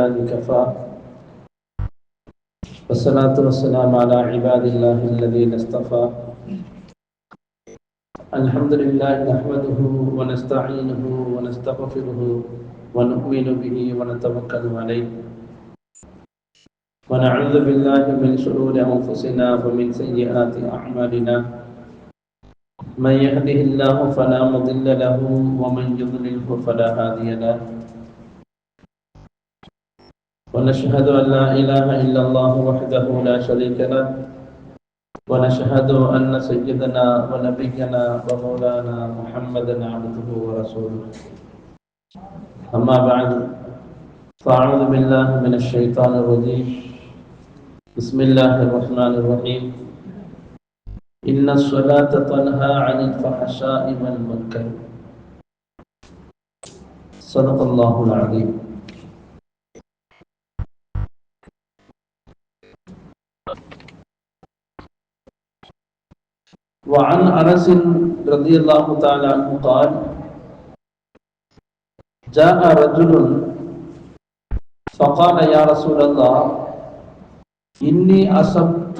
الحمد لله كفى. والصلاة والسلام على عباد الله الذين اصطفى. الحمد لله نحمده ونستعينه ونستغفره ونؤمن به ونتوكل عليه. ونعوذ بالله من شرور أنفسنا ومن سيئات أعمالنا. من يهده الله فلا مضل له ومن يضلله فلا هادي له. ونشهد أن لا إله إلا الله وحده لا شريك له ونشهد أن سيدنا ونبينا ومولانا محمدا عبده ورسوله. أما بعد فأعوذ بالله من الشيطان الرجيم. بسم الله الرحمن الرحيم. إن الصلاة تنهى عن الفحشاء والمنكر. صدق الله العظيم. وعن أنس رضي الله تعالى عنه قال جاء رجل فقال يا رسول الله إني أصبت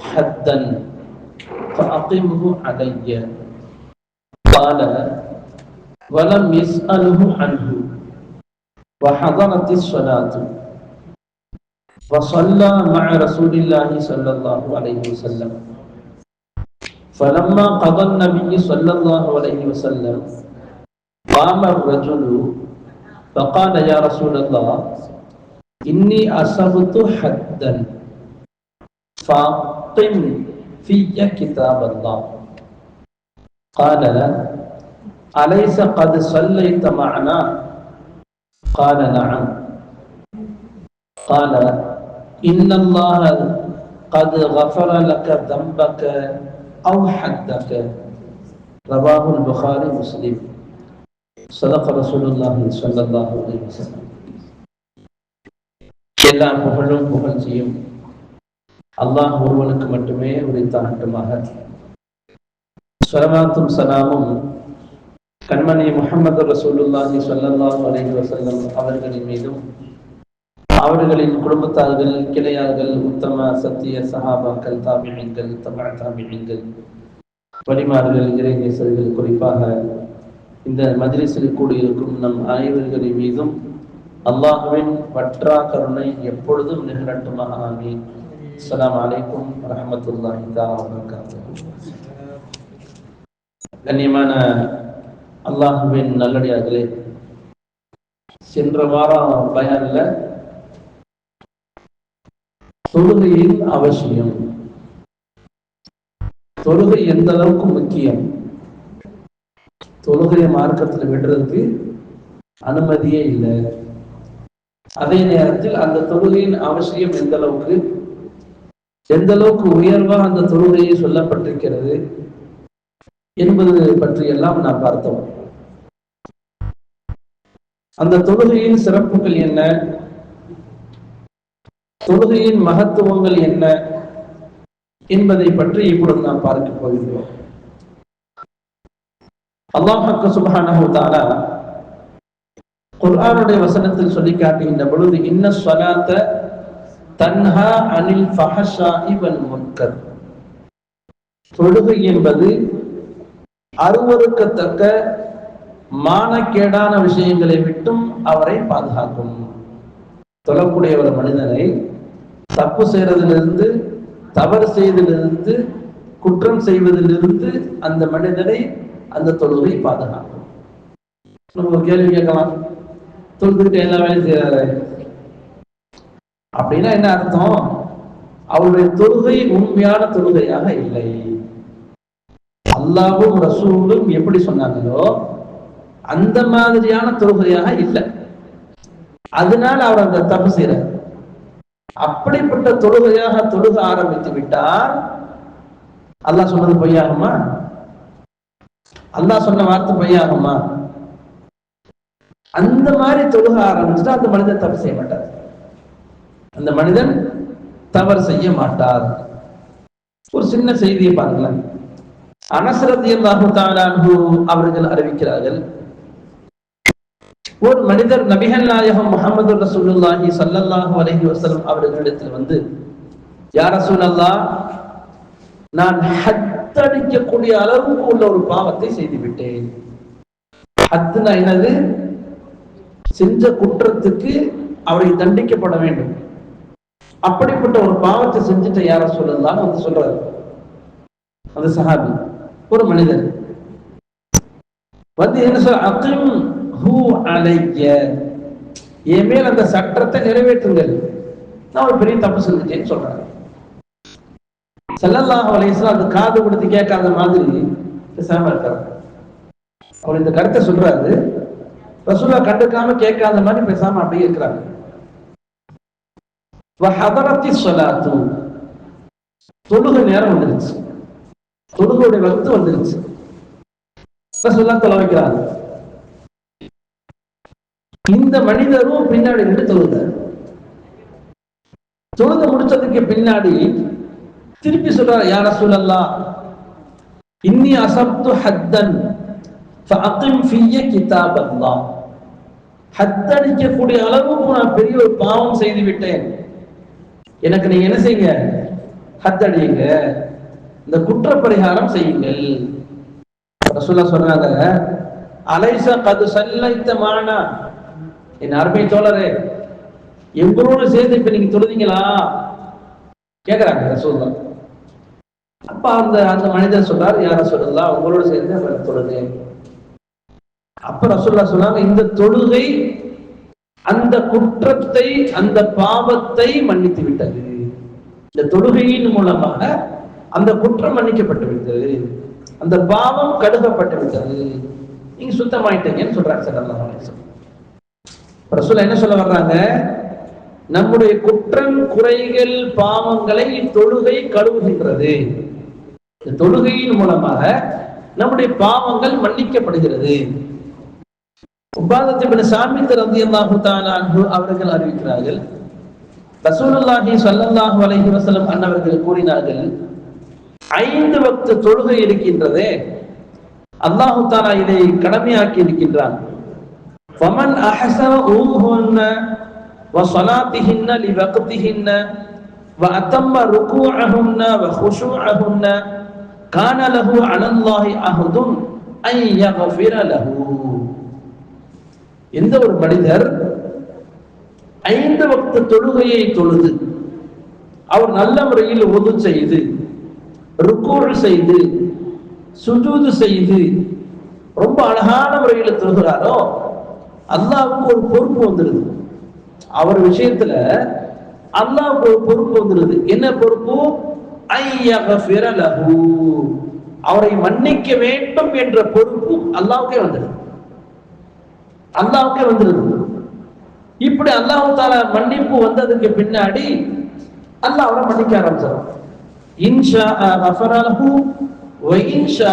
حدا فأقمه علي. قال ولم يسأله عنه وحضرت الصلاة. وصلى مع رسول الله صلى الله عليه وسلم. فلما قضى النبي صلى الله عليه وسلم قام الرجل فقال يا رسول الله إني أصبت حدا فاقم في كتاب الله. قال أليس قد صليت معنا؟ قال نعم. قال إن الله قد غفر لك ذنبك أو حدك رواه البخاري مسلم صدق رسول الله صلى الله عليه وسلم எல்லா புகழும் புகழ்ச்சியும் அல்லாஹ் ஒருவனுக்கு மட்டுமே உரித்தாகட்டுமாக சலவாத்தும் சலாமும் கண்மணி முகமது ரசூலுல்லாஹி ஸல்லல்லாஹு அலைஹி வஸல்லம் அவர்களின் மீதும் அவர்களின் குடும்பத்தார்கள் கிளையார்கள் உத்தம சத்திய சஹாபாக்கள் தாபியங்கள் தமிழ் தாபியங்கள் வழிமார்கள் இறைநேசர்கள் குறிப்பாக இந்த மஜ்லிஸில் கூடியிருக்கும் நம் அனைவர்களின் மீதும் அல்லாஹுவின் வற்றா கருணை எப்பொழுதும் நிகழட்டுமாக. ஆமீன். அஸ்ஸலாமு அலைக்கும் வரஹ்மத்துல்லாஹி கண்ணியமான அல்லாஹுவின் நல்லடியார்களே சென்ற வாரம் பயான்ல தொழுகையின் அவசியம். தொழுகை எந்த அளவுக்கு முக்கியம்? தொழுகையை மார்க்கத்தில் விடுறதுக்கு அனுமதியே இல்லை. அதே நேரத்தில் அந்த தொழுகையின் அவசியம் எந்த அளவுக்கு? எந்த அளவுக்கு உயர்வா அந்த தொழுகையை சொல்லப்பட்டிருக்கிறது என்பது பற்றி எல்லாம் நாம் பார்த்தோம். அந்த தொழுகையின் சிறப்புகள் என்ன? தொழுகையின் மகத்துவங்கள் என்ன என்பதை பற்றி இப்பொழுது நாம் பார்க்க போகின்றோம். அல்லாஹ் சுபஹானஹு தாலா குர்ஆனுடைய வசனத்தில் சொல்லி காட்டுகின்ற பொழுது இன்ன ஸ்வலாத்த தன்ஹா அனில் ஃபஹஷாஇ வல் முன்கர். தொழுகை என்பது அருவருக்கத்தக்க மானக்கேடான விஷயங்களை விட்டும் அவரை பாதுகாக்கும். தொழக்கூடிய ஒரு மனிதனை தப்பு செய்யறதிலிருந்து தவறு செய்வதிலிருந்து குற்றம் செய்வதிலிருந்து அந்த மனிதனை அந்த தொழுகை பாதுகாக்கும். நம்ம ஒரு கேள்வி கேட்கலாம். தொழுதுகிட்ட எல்லா வேலையும் செய்யறாரு அப்படின்னா என்ன அர்த்தம்? அவருடைய தொழுகை உண்மையான தொழுகையாக இல்லை. அல்லாவும் ரசூலும் எப்படி சொன்னாங்களோ அந்த மாதிரியான தொழுகையாக இல்லை. அதனால அவர் அந்த தப்பு செய்யறார் அப்படிப்பட்ட தொழுகையாக தொழுக ஆரம்பித்து விட்டால் அல்லாஹ் சொன்னது பொய்யாகுமா? அல்லாஹ் சொன்ன வார்த்தை பொய்யாகுமா? அந்த மாதிரி தொழுக ஆரம்பிச்சுட்டா அந்த மனிதன் தப்பு செய்ய மாட்டார். அந்த மனிதன் தவறு செய்ய மாட்டார். ஒரு சின்ன செய்தியை பாருங்களேன். அனசரத்தியம் அவர்கள் அறிவிக்கிறார்கள் ஒரு மனிதர் நபிகள் நாயகம் முகமது ரசூலுல்லாஹி சல்லல்லாஹு அலைஹி வஸல்லம் அவர்களிடத்தில் வந்து யார் ரசூலல்லா நான் ஹத்தடிக்கக்கூடிய அளவுக்கு உள்ள ஒரு பாவத்தை செய்து விட்டேன் ஹத்துனா என்னது? செஞ்ச குற்றத்துக்கு அவரை தண்டிக்கப்பட வேண்டும். அப்படிப்பட்ட ஒரு பாவத்தை செஞ்சுட்ட யார சொல்லலாம் வந்து சொல்றாரு. அது சஹாபி ஒரு மனிதர். வந்து என்ன சொல்ற அகிம் ஹூ அலைய. என் மேல் அந்த சட்டத்தை நிறைவேற்றுங்கள். நான் ஒரு பெரிய தப்பு செஞ்சுட்டேன்னு சொல்றேன். செல்லல்லாஹ் அலையம் அந்த காது கொடுத்து கேட்காத மாதிரி பேசாம இருக்கிறார் அவர் இந்த கருத்தை சொல்றாரு. ரசூலா கண்டுக்காம கேட்காத மாதிரி பேசாம அப்படியே இருக்கிறாங்க வஹதரத்தி சொலாத்து நேரம் வந்துருச்சு. தொழுகையுடைய வகுத்து வந்துருச்சு. ரசூலா தொலை வைக்கிறாங்க இந்த மனிதரும் பின்னாடி நின்று தொழுதார் தொழுத முடிச்சதுக்கு பின்னாடி திருப்பி சொல்றாரு யார சூழல்லா இன்னி அசப்து ஹத்தன் ஃபஅகிம் ஃபிய ஹத்தடிக்கக்கூடிய அளவுக்கு நான் பெரிய ஒரு பாவம் செய்து விட்டேன். எனக்கு நீங்க என்ன செய்யுங்க? ஹத்தடியுங்க இந்த குற்ற பரிகாரம் செய்யுங்கள். ரசூல்லா சொன்னாங்க அலைசா கது சல்லைத்த மானா என் அருமை தோழரு எங்களோடு சேர்ந்து இப்ப நீங்க தொழுதீங்களா? கேக்குறாங்க ரசூல்லா அப்ப அந்த அந்த மனிதர் சொல்றாரு யார சொல்லலாம் உங்களோட சேர்ந்து அவர் தொழுது அப்ப ரசூல்லா சொன்னாங்க இந்த தொழுகை அந்த குற்றத்தை அந்த பாவத்தை மன்னித்து விட்டது. இந்த தொழுகையின் மூலமாக அந்த குற்றம் மன்னிக்கப்பட்டு விட்டது. அந்த பாவம் கடுகப்பட்டு விட்டது. நீங்க சுத்தமாயிட்டீங்கன்னு சொல்றாங்க சார் அல்லா ரசூலா என்ன சொல்ல வர்றாங்க? நம்முடைய குற்றம் குறைகள் பாவங்களை தொழுகை கழுவுகின்றது. தொழுகையின் மூலமாக நம்முடைய பாவங்கள் மன்னிக்கப்படுகிறது. உபாதத்தின் சாமித் ரலியல்லாஹு அவர்கள் அறிவிக்கிறார்கள் ரசூலுல்லாஹி ஸல்லல்லாஹு அலைஹி வசலம் அன்னவர்கள் கூறினார்கள் ஐந்து வக்து தொழுகை இருக்கின்றதே அல்லாஹு தாலா இதை கடமையாக்கி இருக்கின்றான். فمن أحسن أوهن وصلاتهن لوقتهن وأتم ركوعهن وخشوعهن كان له على الله عهد أن يغفر له எந்த ஒரு மனிதர் ஐந்து வக்த தொழுகையை தொழுது அவர் நல்ல முறையில் ஒது செய்து ருக்கூழ் செய்து சுஜூது செய்து ரொம்ப அழகான முறையில் தொழுகிறாரோ அல்லாவுக்கு ஒரு பொறுப்பு வந்துடுது அவர் விஷயத்துல அல்லாவுக்கு ஒரு பொறுப்பு வந்துடுது என்ன பொறுப்பு? அவரை மன்னிக்க வேண்டும் என்ற பொறுப்பு அல்லாவுக்கே வந்துடுது அல்லாவுக்கே வந்துடுது இப்படி அல்லாஹு தாலா மன்னிப்பு வந்ததுக்கு பின்னாடி அல்லாஹ் அவரை மன்னிக்க ஆரம்பிச்சார் இன்ஷா அஃபரஹு வ இன்ஷா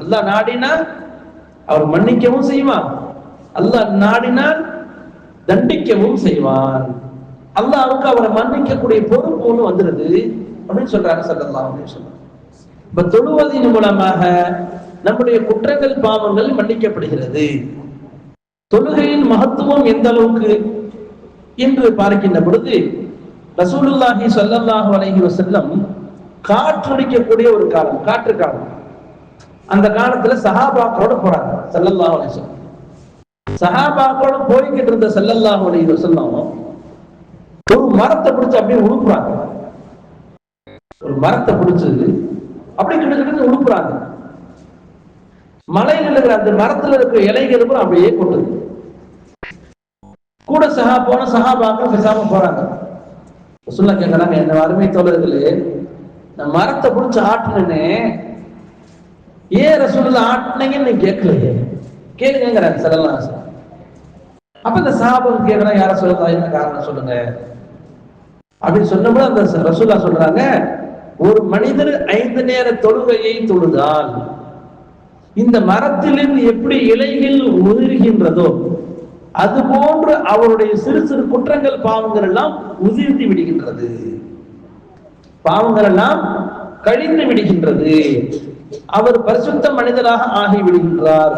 அல்லாஹ் நாடினா அவர் மன்னிக்கவும் செய்வான். அல்லாஹ் நாடினால் தண்டிக்கவும் செய்வான். அல்லாஹ்வுக்கு அவரை மன்னிக்கக்கூடிய பொறுப்பு ஒன்று வந்துருது. அப்படின்னு சொல்றாங்க சல்லல்லாஹு அப்படின்னு சொல்றாங்க இப்ப தொழுவதின் மூலமாக நம்முடைய குற்றங்கள் பாவங்கள் மன்னிக்கப்படுகிறது. தொழுகையின் மகத்துவம் எந்த அளவுக்கு என்று பார்க்கின்ற பொழுது ரசூலுல்லாஹி ஸல்லல்லாஹு அலைஹி வசல்லம் காற்றடிக்கக்கூடிய ஒரு காலம் காற்று காலம். அந்த காலத்துல சஹாபாக்களோட போறாங்க ஸல்லல்லாஹு அலைஹி வஸல்லம். சஹாபாக்களோட போய்கிட்டு இருந்த ஸல்லல்லாஹு அலைஹி வஸல்லம் ஒரு மரத்தை பிடிச்சு அப்படியே உழுப்புறாங்க. ஒரு மரத்தை பிடிச்சு அப்படி கிட்ட உழுப்புறாங்க. மலையில் இருக்கிற அந்த மரத்துல இருக்கிற இலைகள் கூட அப்படியே கொட்டுது. கூட சஹா போன சஹாபாக்கள் பேசாம போறாங்க. சொல்ல கேட்கறாங்க என்ன அருமை தோழர்களே நான் மரத்தை பிடிச்சு ஆட்டினே ஏன் ரசூலில் ஆட்டினீங்கன்னு நீ கேட்கலையே? கேளுங்கிறாங்க சரலாம் அப்ப இந்த சாபம் கேட்கறா யார சொல்லலாம் என்ன காரணம் சொல்லுங்க? அப்படின்னு சொன்னபோது அந்த ரசூலா சொல்றாங்க ஒரு மனிதர் ஐந்து நேர தொழுகையை தொழுதால் இந்த மரத்திலிருந்து எப்படி இலைகள் உதிர்கின்றதோ அது போன்று அவருடைய சிறு சிறு குற்றங்கள் பாவங்கள் எல்லாம் உதிர்ந்து விடுகின்றது. பாவங்கள் எல்லாம் கழிந்து விடுகின்றது. அவர் பரிசுத்த மனிதராக ஆகி விடுகின்றார்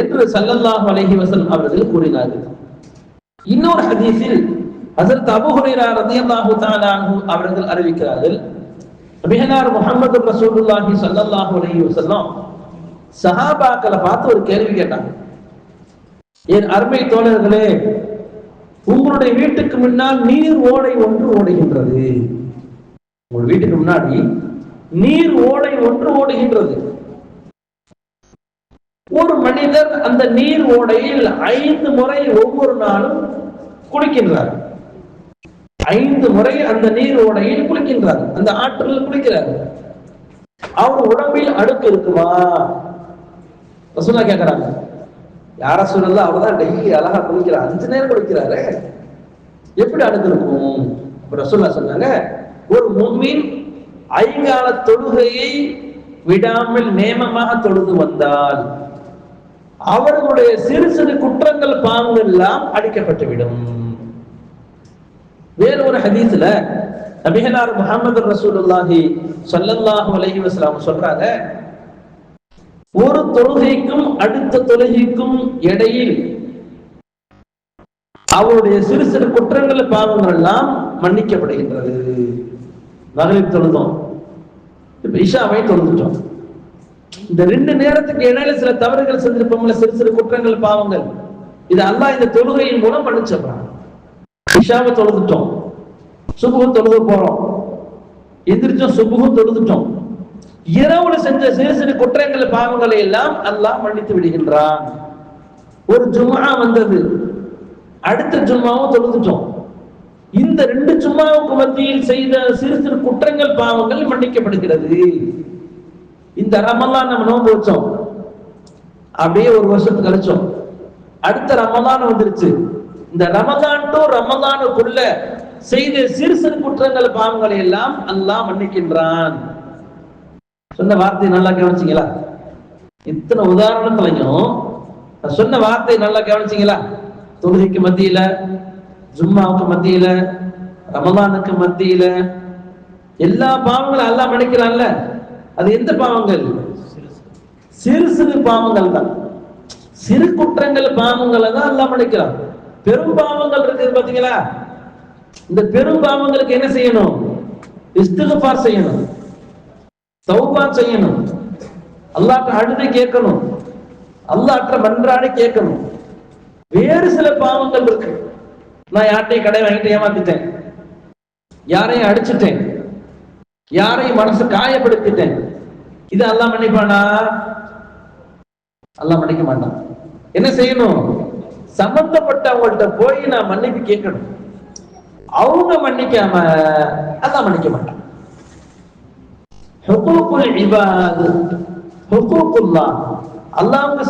என்று சல்லல்லாஹு அலஹி வசல் அவர்கள் கூறினார்கள். இன்னொரு ஹதீஸில் ஹஜரத் அபூ ஹுரைரா ரலியல்லாஹு அவர்கள் அறிவிக்கிறார்கள் நபிகளார் முகமது ரசூலுல்லாஹி சல்லல்லாஹு அலஹி வசல்லாம் சஹாபாக்களை பார்த்து ஒரு கேள்வி கேட்டாங்க. என் அருமை தோழர்களே உங்களுடைய வீட்டுக்கு முன்னால் நீர் ஓடை ஒன்று ஓடுகின்றது. உங்கள் வீட்டுக்கு முன்னாடி நீர் ஓடை ஒன்று ஓடுகின்றது. ஒரு மனிதர் அந்த நீர் ஓடையில் ஐந்து முறை ஒவ்வொரு நாளும் குளிக்கின்றார். ஐந்து முறை அந்த நீர் ஓடையில் குளிக்கின்றார். அந்த ஆற்றில் குளிக்கிறார். அவர் உடம்பில் அழுக்கு இருக்குமா? ரசூலா கேக்குறாங்க. யார சொல்லல அவர்தான் டெய்லி அழகா குளிக்கிறார். அஞ்சு நேரம் குளிக்கிறாரு. எப்படி அழுக்கு இருக்கும்? ரசூல்லா சொன்னாங்க ஒரு மும்மின் ஐங்கால தொழுகையை விடாமல் நேமமாக தொழுது வந்தால் அவர்களுடைய சிறு சிறு குற்றங்கள் பாவங்கள் எல்லாம் அடிக்கப்பட்டுவிடும் வேற ஒரு ஹதீஸ்ல நபிகனார் முகமது ரசூலுல்லாஹி சொல்லல்லாஹு அலஹி வஸ்லாம் சொல்றாங்க ஒரு தொழுகைக்கும் அடுத்த தொழுகைக்கும் இடையில் அவருடைய சிறு சிறு குற்றங்கள் பாவங்கள் எல்லாம் மன்னிக்கப்படுகின்றது. மகளிர் தொழுதோம். இப்ப இஷாவை தொழுதுட்டோம். இந்த ரெண்டு நேரத்துக்கு இடையில சில தவறுகள் செஞ்சிருப்போம்ல சிறு சிறு குற்றங்கள் பாவங்கள். இது அல்லாஹ் இந்த தொழுகையின் மூலம் மன்னிச்சிடுறான் இஷாவை தொழுதுட்டோம். சுபுகம் தொழுது போறோம். எந்திரிச்சோம் சுபுகம் தொழுதுட்டோம். இரவுல செஞ்ச சிறு சிறு குற்றங்கள் பாவங்களை எல்லாம் அல்லாஹ் மன்னித்து விடுகின்றான். ஒரு ஜும்மா வந்தது. அடுத்த ஜும்மாவும் தொழுதுட்டோம். இந்த ரெண்டு சும்மாவுக்கு மத்தியில் செய்த சிறு சிறு குற்றங்கள் பாவங்கள் மன்னிக்கப்படுகிறது. இந்த ரமலான் நம்ம நோன்பு வச்சோம். அப்படியே ஒரு வருஷத்துக்கு கழிச்சோம். அடுத்த ரமலான் வந்துருச்சு. இந்த ரமலான் டு ரமலானுக்குள்ள செய்த சிறு சிறு குற்றங்கள் பாவங்களை எல்லாம் அல்லாஹ் மன்னிக்கின்றான். சொன்ன வார்த்தை நல்லா கவனிச்சிங்களா? இத்தனை உதாரணத்துலையும் சொன்ன வார்த்தை நல்லா கவனிச்சிங்களா? தொழுகைக்கு மத்தியில ஜும்மாவுக்கு மத்தியில ரமலானுக்கு மத்தியில எல்லா பாவங்களும் அல்லாஹ் மன்னிக்கிறான்ல. அது எந்த பாவங்கள்? சிறு சிறு பாவங்கள் தான். சிறு குற்றங்கள் பாவங்களை தான் எல்லாம் மன்னிக்கிறான். பெரும் பாவங்கள் இருக்குது பாத்தீங்களா? இந்த பெரும் பாவங்களுக்கு என்ன செய்யணும்? இஸ்திகபார் செய்யணும். தௌபா செய்யணும். அல்லாட்ட அழுது கேட்கணும். அல்லாட்ட மன்றாடி கேட்கணும். வேறு சில பாவங்கள் இருக்கு. நான் யார்ட்டையும் கடை வாங்கிட்டு ஏமாத்திட்டேன். யாரையும் அடிச்சிட்டேன். யாரையும் மனசு காயப்படுத்திட்டேன்? இது அல்லாஹ் மன்னிப்பானா? அல்லாஹ் மன்னிக்க மாட்டான். என்ன செய்யணும்? சம்பந்தப்பட்டவங்கள்ட்ட போய் நான் மன்னிப்பு கேட்கணும். அவங்க மன்னிக்காம அல்லாஹ் மன்னிக்க மாட்டான். ஹுகூக்குல் இபாது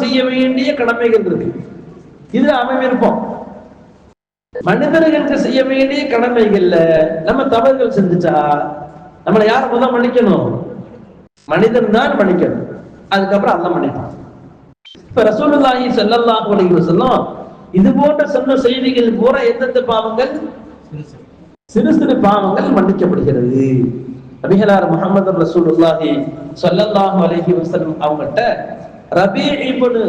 செய்ய வேண்டிய கடமைகள் இருக்கு. இது அவன் விருப்பம் மனிதர்களுக்கு செய்ய வேண்டிய கடமைகள்ல நம்ம தவறுகள் செஞ்சுச்சா நம்மளை யார் முதல் மன்னிக்கணும்? மனிதன் தான் மன்னிக்கணும். அதுக்கப்புறம் அல்ல மன்னிப்பான். இப்ப ரசூலுல்லாஹி ஸல்லல்லாஹு அலைஹி வஸல்லம் இது போன்ற சொன்ன செய்திகள் பூரா எந்தெந்த பாவங்கள்? சிறு சிறு பாவங்கள் மன்னிக்கப்படுகிறது. நபிகளார் முகமது ரசூலுல்லாஹி ஸல்லல்லாஹு அலைஹி வஸல்லம் அவங்கள்ட்ட ரபி இப்னு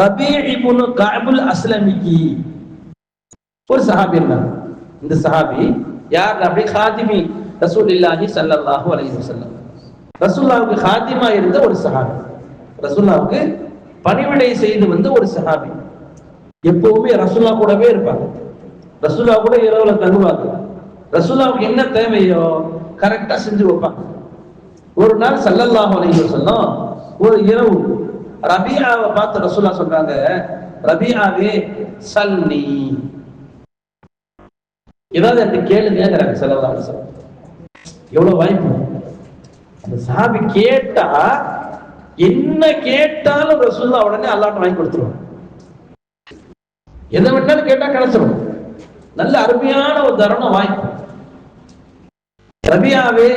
ரபி இப்னு கஅபுல் அஸ்லமிக்கு. ஒரு சஹாபி இருந்தாங்க. இந்த சஹாபி யார் அப்படி காதிமி ரசூலில்லாஹி சல்லாஹூ அலி வசல்லம் ரசூல்லாவுக்கு ஹாதிமா இருந்த ஒரு சஹாபி. ரசூல்லாவுக்கு பணிவிடை செய்து வந்த ஒரு சஹாபி. எப்பவுமே ரசூல்லா கூடவே இருப்பாங்க. ரசூல்லா கூட இரவுல தங்குவாங்க. ரசூல்லாவுக்கு என்ன தேவையோ கரெக்டா செஞ்சு வைப்பாங்க. ஒரு நாள் சல்லல்லாஹு அலைஹி வஸல்லம் ஒரு இரவு ரபியாவை பார்த்து ரசூல்லா சொல்றாங்க ரபியாவே சல்னி ஏதாவது அந்த கேளுங்கிறாங்க சல்லல்லாஹு எவ்வளவு வாய்ப்பு? அந்த சாபி கேட்டா என்ன கேட்டாலும் ரசூல்லா உடனே அல்லாட்ட வாங்கி கொடுத்துருவாங்க எதை வேணாலும் கேட்டா கிடைச்சிடும் நல்ல அருமையான ஒரு தருணம் வாய்ப்பு. ரபியாவே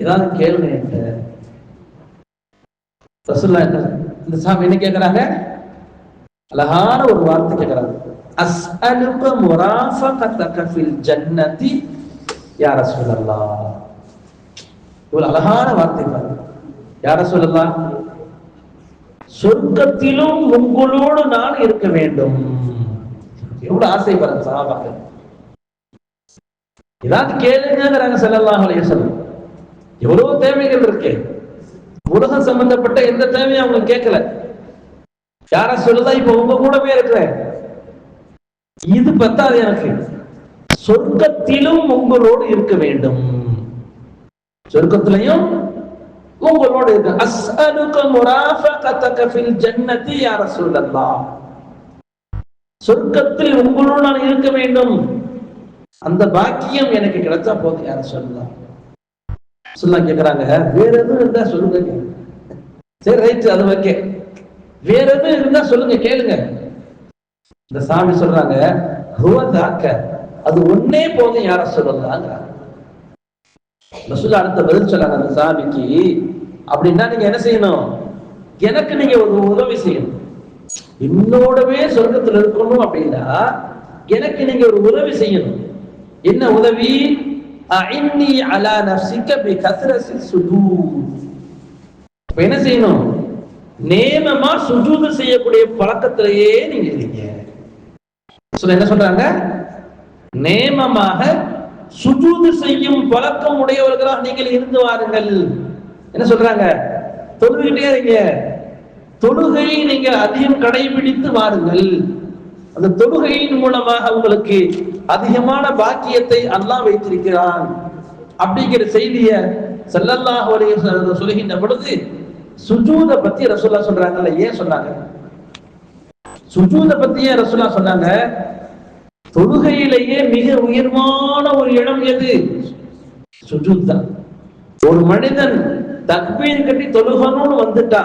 ஏதாவது கேளுங்க என்கிட்ட. ரசூல்லா என்ன இந்த சாமி என்ன கேட்கிறாங்க அழகான ஒரு வார்த்தை கேட்கிறாங்க as'aluka murafaqataka fil ஜன்னதி. யார சொல்லலாம் இவ்வளவு அழகான வார்த்தை பாருங்க யார சொல்லலாம் சொர்க்கத்திலும் உங்களோடு நான் இருக்க வேண்டும். எவ்வளவு ஆசை பாருங்க சகாபாக்கள். ஏதாவது கேளுங்கிறாங்க செல்லலாம் அலைய சொல்லும் எவ்வளவு தேவைகள் இருக்கு. உலகம் சம்பந்தப்பட்ட எந்த தேவையும் அவங்க கேட்கல. யார சொல்லுதா இப்ப உங்க கூடவே இருக்கிறேன். இது பத்தாது எனக்கு. சொர்க்கத்திலும் உங்களோடு இருக்க வேண்டும். சொர்க்கத்திலையும் உங்களோடு இருக்க. அஸ்அலுக முராஃபகதக ஃபில் ஜன்னதி யா ரசூலல்லாஹ். சொர்க்கத்தில் உங்களோடு நான் இருக்க வேண்டும். அந்த பாக்கியம் எனக்கு கிடைச்சா போதும் யார சொல்லலாம் சொல்லலாம் கேக்குறாங்க வேற எதுவும் இருந்தா சொல்லுங்க. சரி ரைட் அது ஓகே. வேற எதுவும் இருந்தா சொல்லுங்க கேளுங்க. இந்த சாமி சொல்றாங்க ஹுவ அது ஒன்னே போதும் யார சொல்லலாங்கிறாங்க ரசூல் அடுத்த பதில் சொல்லாங்க அந்த சாமிக்கு அப்படின்னா நீங்க என்ன செய்யணும்? எனக்கு நீங்க ஒரு உதவி செய்யணும். என்னோடவே சொர்க்கத்துல இருக்கணும் அப்படின்னா எனக்கு நீங்க ஒரு உதவி செய்யணும். என்ன உதவி? பி என்ன செய்யணும்? நேமமா சுஜூது செய்யக்கூடிய பழக்கத்திலேயே நீங்க இருக்கீங்க. என்ன சொல்றாங்க? நேமமாக சுஜூது செய்யும் பழக்கம் உடையவர்களாக நீங்கள் இருந்து வாருங்கள். என்ன சொல்றாங்க? தொழுகிட்டே இருங்க. தொழுகையை நீங்கள் அதிகம் கடைபிடித்து வாருங்கள். அந்த தொழுகையின் மூலமாக உங்களுக்கு அதிகமான பாக்கியத்தை அல்லாஹ் வைத்திருக்கிறான். அப்படிங்கிற செய்திய ஸல்லல்லாஹு சொல்கின்ற சொல்லுகின்ற பொழுது சுஜூத பத்தி ரசோல்லா சொல்றாங்கல்ல ஏன் சொன்னாங்க? சுஜூத பத்தி ஏன் சொன்னாங்க? தொழுகையிலேயே மிக உயர்வான ஒரு இடம் எது? சுஜூத் தான். ஒரு மனிதன் தக்பீர் கட்டி தொழுகணும்னு வந்துட்டா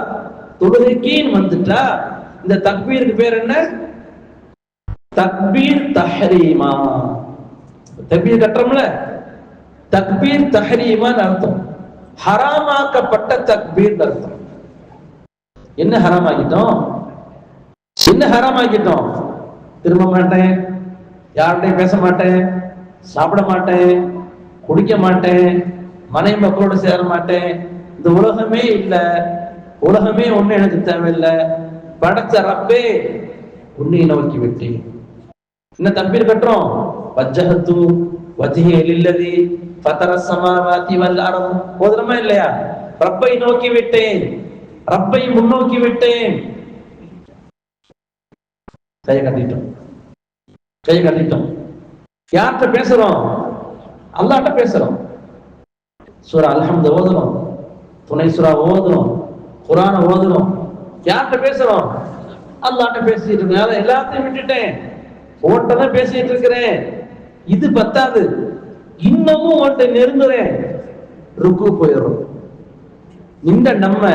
தொழுகைக்கின்னு வந்துட்டா இந்த தக்பீருக்கு பேர் என்ன? தக்பீர் தஹரீமா. தக்பீர் கட்டுறோம்ல? தக்பீர் தஹரீமான்னு அர்த்தம். ஹராமாக்கப்பட்ட தக்பீர் அர்த்தம். என்ன ஹராமாக்கிட்டோம்? என்ன ஹராமாக்கிட்டோம். திரும்ப மாட்டேன். யார்கிட்டையும் பேச மாட்டேன். சாப்பிட மாட்டேன். குடிக்க மாட்டேன். மனைவி மக்களோட சேர மாட்டேன். இந்த உலகமே இல்லை. உலகமே ஒண்ணு எனக்கு தேவையில்லை. படைச்ச ரப்பே உன்னை நோக்கி விட்டேன். என்ன தம்பீர் கட்டுறோம் வஜ்ஜஹத்து வஜ்ஹி இல்லதி ஃபதர ஸமாவாதி வல் அர்த். போதுமா இல்லையா? ரப்பை நோக்கி விட்டேன். ரப்பை முன்னோக்கி விட்டேன். கையை கட்டிட்டோம். கையை கட்டிட்டோம். யார்கிட்ட பேசுறோம்? அல்லாட்ட பேசுறோம். சூரா அல்ஹம்து ஓதுறோம். துணை சுரா ஓதுறோம். குரான ஓதுறோம். யார்கிட்ட பேசுறோம்? அல்லாட்ட பேசிட்டு இருக்கேன் எல்லாத்தையும் விட்டுட்டேன். ஓட்டதான் பேசிட்டு இருக்கிறேன். இது பத்தாது. இன்னமும் ஓட்ட நெருங்குறேன். ருக்கு போயிடுறோம். இந்த நம்ம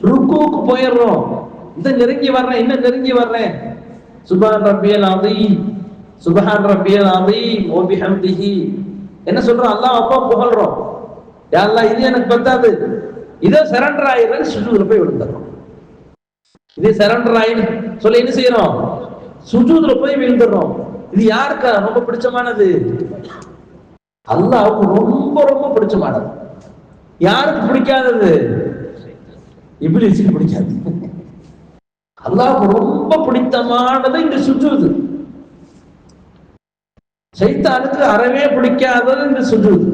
ருக்குவுக்கு போயிடுறோம். இந்த நெருங்கி வர்றேன் இன்னும் நெருங்கி வர்றேன்? சுபான் ரப்பியல் அதீம் சுபஹான் ரப்பியல் அதீம் ஓ பிஹம்திஹி என்ன சொல்றோம்? அல்லாஹ் அப்பா புகழ்றோம். யாரெல்லாம் இது எனக்கு பத்தாது. இதோ சரண்டர் ஆயிரம் சுஜூதுல போய் விழுந்துடுறோம். இது சரண்டர் ஆயிடு. சொல்லி என்ன செய்யறோம்? சுஜூதுல போய் விழுந்துடுறோம். இது யாருக்கா ரொம்ப பிடிச்சமானது? அல்லாவுக்கு ரொம்ப ரொம்ப பிடிச்சமானது. யாருக்கு பிடிக்காதது? இப்லீஸுக்கு பிடிக்காது. அல்லாஹ் ரொம்ப பிடித்தமானதை இந்த சுற்றுவது சைத்தானுக்கு அறவே பிடிக்காதது இந்த சுற்றுவது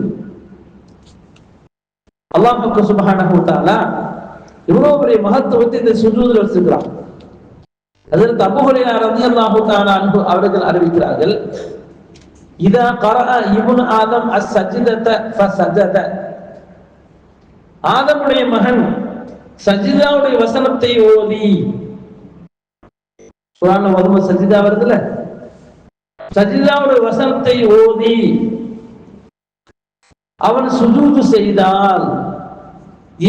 அல்லாஹ் பக்கம் வ தஆலா இவ்வளவு பெரிய மகத்துவத்தை இந்த சுற்றுவதில் வச்சிருக்கிறான் அதற்கு அபூ அறந்து ரலியல்லாஹு அன்பு அவர்கள் அறிவிக்கிறார்கள் இதா கரா இப்னு ஆதம் அஸ்-சஜ்தத ஆதமுடைய மகன் சஜிதாவுடைய வசனத்தை ஓதி குரான் ஓதும்போது சஜிதா வருதுல்ல? சஜிதாவுடைய வசனத்தை ஓதி அவன் சுஜூது செய்தால்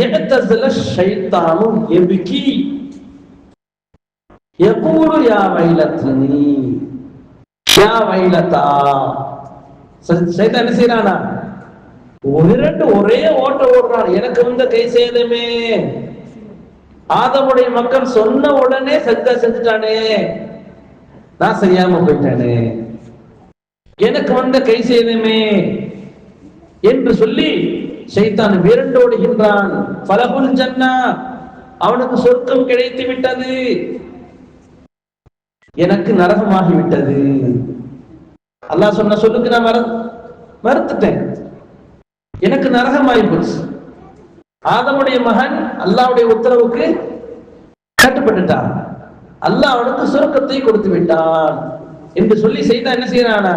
இடத்தசில ஷைத்தானும் எபிக்கி. எப்போது யா வைலத்தினி. யா வைலத்தா. சைதா என்ன செய்யறானா ரெண்டு ஒரே ஓட்ட ஓடுறான். எனக்கு வந்த கை சேதமே. ஆதமுடைய மக்கள் சொன்ன உடனே சஜ்தா செஞ்சுட்டானே. நான் செய்யாம போயிட்டானே. எனக்கு வந்த கை செய்தமே என்று சொல்லி சைத்தான் விரண்டோடுகின்றான். பலகுல் ஜன்னா அவனுக்கு சொர்க்கம் கிடைத்து விட்டது. எனக்கு நரகமாகி விட்டது. அல்லாஹ் சொன்ன சொல்லுக்கு நான் மற மறுத்துட்டேன். எனக்கு நரகமாகி போச்சு. ஆதமுடைய மகன் அல்லாவுடைய உத்தரவுக்கு கட்டுப்பட்டுட்டான். அல்லாஹ் அவனுக்கு சுருக்கத்தை கொடுத்து விட்டான் என்று சொல்லி செய்தா என்ன செய்யறானா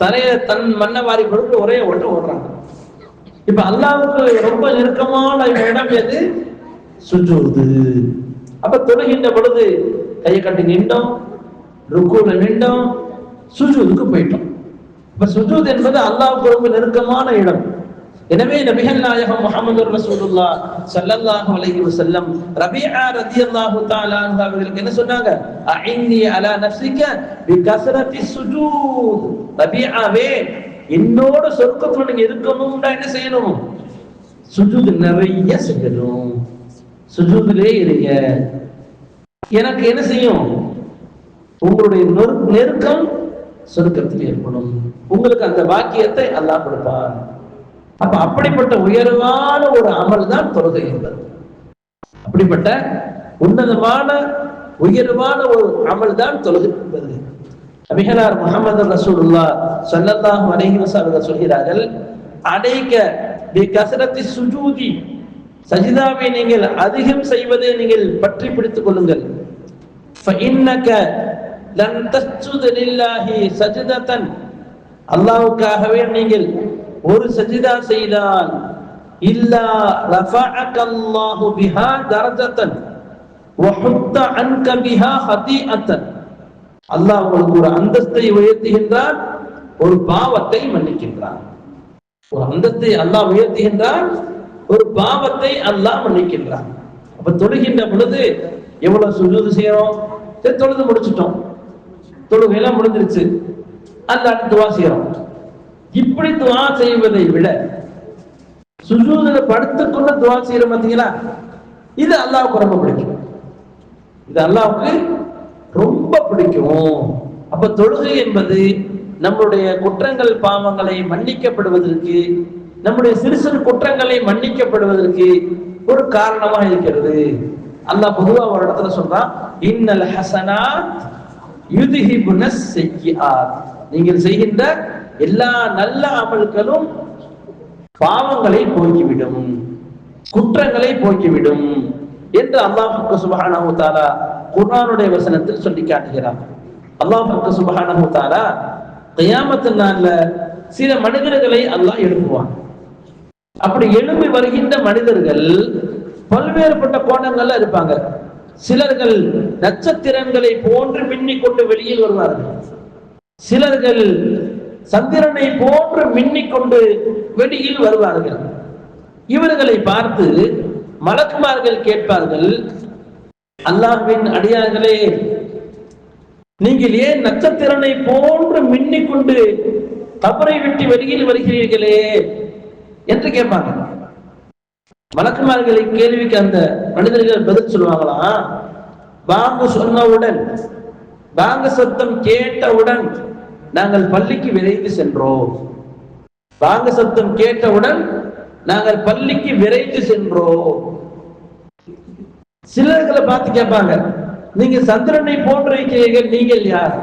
தரைய தன் மண்ணை வாரி கொடுத்து ஒரே ஓட்டு ஓடுறான் இப்ப அல்லாவுக்கு ரொம்ப நெருக்கமான இடம் எது? சுஜூது. அப்ப தொழுகின்ற பொழுது கையை கட்டி நின்றோம் ருக்குல நின்றோம் சுஜூதுக்கு போயிட்டோம். இப்ப சுஜூத் என்பது அல்லாவுக்கு ரொம்ப நெருக்கமான இடம். எனவே நபிகள் நாயகம் முகமது ரசூலுல்லா சல்லல்லாஹு அலைஹி வஸல்லம் ரபீஆ ரலியல்லாஹு தஆலா அவர்களுக்கு என்ன சொன்னாங்க? அஇன்னி அலா நஃப்ஸிக பிகஸ்ரத்தி சுஜூத். ரபீஆவே என்னோட சொர்க்கத்துல நீங்க இருக்கணும்னா என்ன செய்யணும்? சுஜூத் நிறைய செய்யணும். சுஜூதிலே இருங்க. எனக்கு என்ன செய்யும்? உங்களுடைய நெருக்கம் சொர்க்கத்தில் ஏற்படும் உங்களுக்கு அந்த வாக்கியத்தை அல்லாஹ் கொடுப்பான். அப்ப அப்படிப்பட்ட உயர்வான ஒரு அமல் தான் தொழுகை என்பது. அப்படிப்பட்ட உன்னதமான உயர்வான ஒரு அமல் தான் தொழுகை என்பது. நபிகனார் முகமது ரசூலுல்லா சொல்லல்லாஹ் அலைஹிவஸ் அவர்கள் சொல்கிறார்கள் அடைக்க பி கசரத்தி சுஜூதி சஜிதாவை நீங்கள் அதிகம் செய்வதை நீங்கள் பற்றி பிடித்துக் கொள்ளுங்கள். அல்லாவுக்காகவே நீங்கள் ஒரு சஜிதா செய்தால் இல்லா ரஃபஅக்கல்லாஹு பிஹா தரஜத்தன். வஹுத்த அன்க பிஹா ஹதீஅத்தன். அல்லாஹ் உங்களுக்கு ஒரு அந்தஸ்தை உயர்த்துகின்றான் ஒரு பாவத்தை மன்னிக்கின்றான். ஒரு அந்தஸ்தை அல்லாஹ் உயர்த்துகின்றான் ஒரு பாவத்தை அல்லாஹ் மன்னிக்கின்றான். அப்ப தொழுகின்ற பொழுது எவ்வளவு சுஜூது செய்யறோம்? சரி தொழுது முடிச்சிட்டோம். தொழுகையெல்லாம் முடிஞ்சிருச்சு. அந்த அடுத்து துவா செய்யறோம். இப்படி துவா செய்வதை விட சுஜூதுல படுத்துக்கொண்டு துவா செய்யறோம் பார்த்தீங்களா இது அல்லாவுக்கு ரொம்ப பிடிக்கும். இது அல்லாவுக்கு ரொம்ப பிடிக்கும். அப்ப தொழுகை என்பது நம்மளுடைய குற்றங்கள் பாவங்களை மன்னிக்கப்படுவதற்கு நம்முடைய சிறு சிறு குற்றங்களை மன்னிக்கப்படுவதற்கு ஒரு காரணமாக இருக்கிறது. அல்லாஹ் பொதுவா ஒரு இடத்துல சொல்றான் இன்னல் ஹசனாத் யுதிஹிபுன செய்யாத் நீங்கள் செய்கின்ற எல்லா நல்ல அமல்களும் பாவங்களை போக்கிவிடும் குற்றங்களை போக்கிவிடும் என்று அல்லாஹுக்கு சுபஹானஹு தஆலா குர்ஆனுடைய வசனத்தில் சொல்லி காட்டுகிறார். அல்லாஹுக்கு சுபஹானஹு தஆலா கியாமத்து நாள்ல சில மனிதர்களை அல்லாஹ் எழுப்புவான். அப்படி எழும்பி வருகின்ற மனிதர்கள் பல்வேறுபட்ட கோணங்கள்ல இருப்பாங்க. சிலர்கள் நட்சத்திரங்களை போன்று மின்னிக் கொண்டு வெளியில் வருவார்கள். சிலர்கள் சந்திரனை போன்று மின்னிக் கொண்டு வெடியில் வருவார்கள். இவர்களை பார்த்து மலக்குமார்கள் கேட்பார்கள் அல்லாஹ்வின் அடியார்களே நீங்கள் ஏன் நட்சத்திரனை போன்று மின்னிக் கொண்டு கபரை விட்டு வெளியில் வருகிறீர்களே? என்று கேட்பாங்க மலக்குமார்களை கேள்விக்கு அந்த மனிதர்கள் பதில் சொல்லுவாங்களாம் பாங்கு சொன்னவுடன் பாங்கு சத்தம் கேட்டவுடன் நாங்கள் பள்ளிக்கு விரைந்து சென்றோம். வாங்க சத்தம் கேட்டவுடன் நாங்கள் பள்ளிக்கு விரைந்து சென்றோம். சிலர்களை பார்த்து கேட்பாங்க நீங்க சந்திரனை போன்றிருக்கிறீர்கள் நீங்கள் யார்?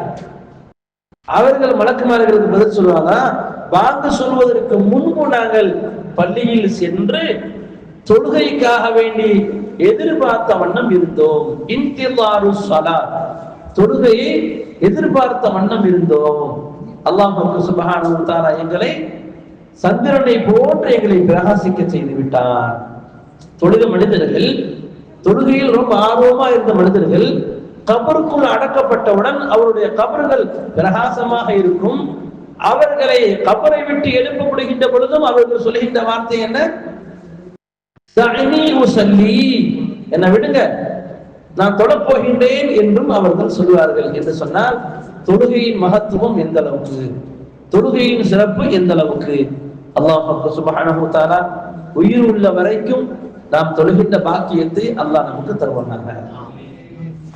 அவர்கள் மலக்குமார்களுக்கு பதில் சொல்லுவாங்க வாங்க சொல்வதற்கு முன்பு நாங்கள் பள்ளியில் சென்று தொழுகைக்காக வேண்டி எதிர்பார்த்த வண்ணம் இருந்தோம். இன்திலாரு சலா தொழுகையை எதிர்பார்த்த வண்ணம் இருந்தோம் அல்லாஹ் சுபஹானஹு தஆலா எங்களை சந்திரனை போன்று எங்களை பிரகாசிக்க செய்து விட்டார். தொழுக மனிதர்கள் தொழுகையில் ரொம்ப ஆர்வமா இருந்த மனிதர்கள் கபருக்குள் அடக்கப்பட்டவுடன் அவருடைய கபர்கள் பிரகாசமாக இருக்கும். அவர்களை கபரை விட்டு எழுப்பப்படுகின்ற பொழுதும் அவர்கள் சொல்கின்ற வார்த்தை என்ன? "தஅனி என்னை விடுங்க. நான் தொடப்போகின்றேன் என்றும் அவர்கள் சொல்வார்கள் என்று சொன்னால் தொழுகையின் மகத்துவம் எந்த அளவுக்கு? தொழுகையின் சிறப்பு எந்த அளவுக்கு? அல்லாஹ் சுபஹானஹு உயிர் உள்ள வரைக்கும் நாம் தொழுகின்ற பாக்கியத்தை அல்லாஹ் நமக்கு தருவாங்க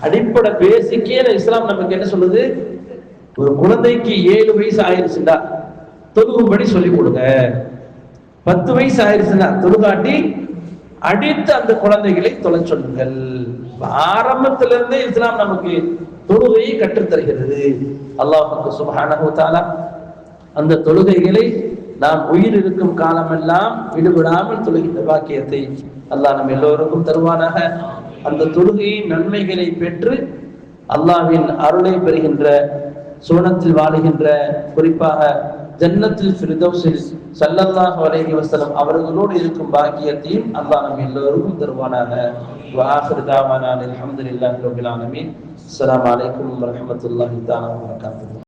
அடிப்படை பேசிக்கே இஸ்லாம் நமக்கு என்ன சொல்லுது? ஒரு குழந்தைக்கு ஏழு வயசு ஆயிருச்சுண்டா தொழுகும்படி சொல்லிக் கொடுங்க. பத்து வயசு ஆயிருச்சுன்னா தொழுகாட்டி அடித்து அந்த குழந்தைகளை தொலை சொல்லுங்கள். ஆரம்பத்திலிருந்தே இஸ்லாம் நமக்கு தொழுகையை கற்றுத்தருகிறது. அல்லாஹுக்கு சுபஹானஹு அந்த தொழுகைகளை நாம் உயிர் இருக்கும் காலமெல்லாம் விடுபடாமல் தொழுகின்ற பாக்கியத்தை அல்லாஹ் நம் எல்லோருக்கும் தருவானாக. அந்த தொழுகையின் நன்மைகளை பெற்று அல்லாவின் அருளை பெறுகின்ற சுவனத்தில் வாழுகின்ற குறிப்பாக ஜன்னத்தில் ஃபிர்தௌஸில் ஸல்லல்லாஹு அலைஹி வஸல்லம் அவர்களோடு இருக்கும் பாக்கியத்தையும் அல்லாஹ் நம் எல்லோருக்கும் தருவானாக வஆஹிர் தாவானா அல்ஹம்துலில்லாஹி ரப்பில் ஆலமீன் அஸ்ஸலாமு அலைக்கும் வரஹ்மத்துல்லாஹி தஆலா வபரகாத்துஹு